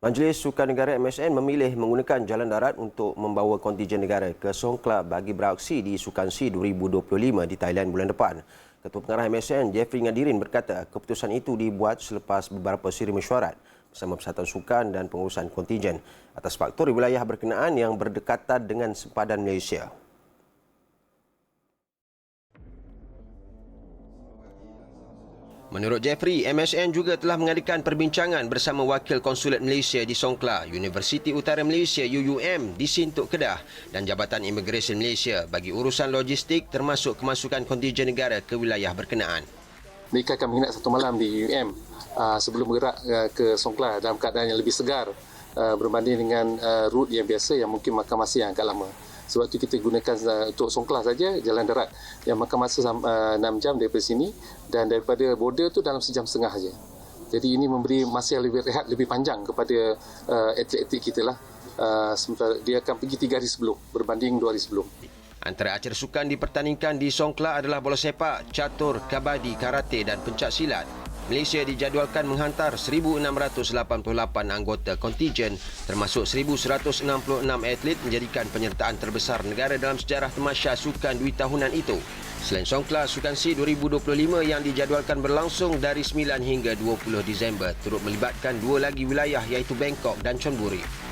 Majlis Sukan Negara MSN memilih menggunakan jalan darat untuk membawa kontijen negara ke Songkla bagi beraksi di Sukan C 2025 di Thailand bulan depan. Ketua Pengarah MSN Jeffrey Ngadirin berkata keputusan itu dibuat selepas beberapa siri mesyuarat bersama Persatuan Sukan dan pengurusan kontijen atas faktor wilayah berkenaan yang berdekatan dengan sempadan Malaysia. Menurut Jeffrey, MSN juga telah mengadakan perbincangan bersama Wakil Konsulat Malaysia di Songkla, Universiti Utara Malaysia UUM di Sintuk Kedah dan Jabatan Imigresen Malaysia bagi urusan logistik termasuk kemasukan kontijen negara ke wilayah berkenaan. Mereka akan menginap satu malam di UUM uh, sebelum bergerak uh, ke Songkla dalam keadaan yang lebih segar uh, berbanding dengan uh, yang biasa yang mungkin makan masa yang agak lama. Sebab itu kita gunakan uh, untuk Songkla saja jalan darat yang makan masa uh, 6 jam daripada sini dan daripada border tu dalam sejam setengah saja. Jadi ini memberi masa yang lebih rehat lebih panjang kepada uh, atlet-atlet kita lah. Uh, dia akan pergi tiga hari sebelum berbanding dua hari sebelum. Antara acara sukan dipertandingkan di Songkla adalah bola sepak, catur, kabadi, karate dan pencak silat. Malaysia dijadualkan menghantar 1,688 anggota kontijen termasuk 1,166 atlet menjadikan penyertaan terbesar negara dalam sejarah temasya sukan dua tahunan itu. Selain Songkla, Sukan C 2025 yang dijadualkan berlangsung dari 9 hingga 20 Disember turut melibatkan dua lagi wilayah iaitu Bangkok dan Chonburi.